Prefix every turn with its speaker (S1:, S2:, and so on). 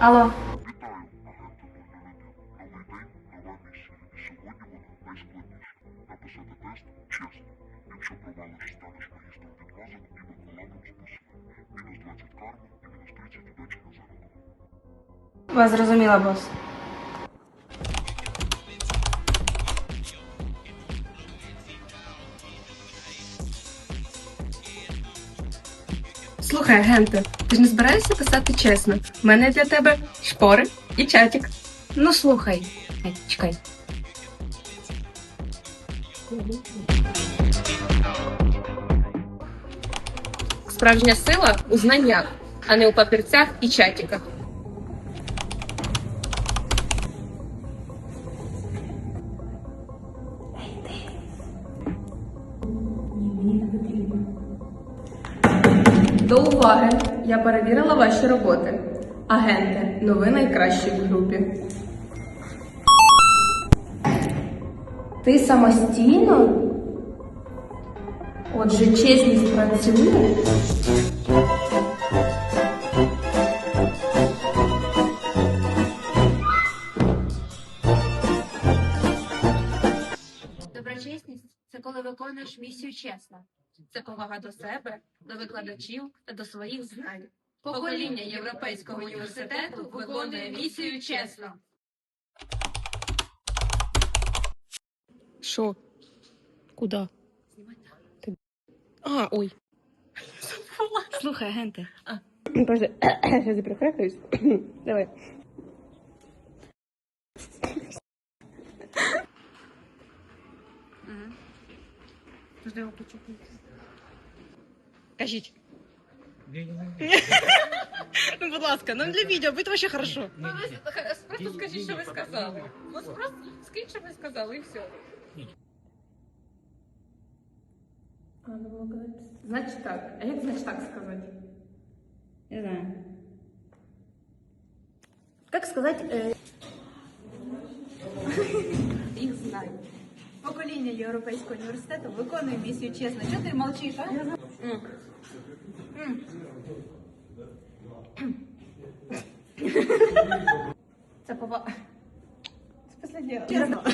S1: Алло,
S2: Вітаю, агенти 001, новий день, нова місія. І сьогодні вона найскладніша. Написати тест чесно. Якщо провалиш, станеш магістром відмазок і бакалавром спису. Мінус 20 карми і мінус 30 удачі на заробіток.
S1: вас зрозуміла, бос.
S3: Слухай, агенте, ти ж не збираєшся писати чесно. У мене для тебе шпори і чатик.
S1: Ну слухай. Ай, чекай.
S3: Справжня сила у знаннях, а не у папірцях і чатиках. До уваги! Я перевірила ваші роботи. Агенти, ну ви найкращі в групі.
S1: Ти самостійно? Отже, чесність працює?
S3: Доброчесність це коли виконуєш місію чесно. Це повага до себе, до викладачів та до своїх знань. Покоління Європейського університету виконує місію чесно.
S4: Що? Куда? Ти... А, ой.
S1: Слухай, агенти.
S4: Подожди, сейчас я прихрекаюсь. Давай. Кажіть. Ну, будь ласка, нам для відео, буде вообще хорошо.
S3: Просто скажіть, що ви сказали. От просто скажіть, що ви сказали, і все. Значить так. А як значить так сказати?
S1: Не знаю. Как сказать, э,
S5: їх знаю. Покоління Європейського університету виконує місію чесно. Чого ти мовчиш, а?
S1: це пова...
S5: Чесно.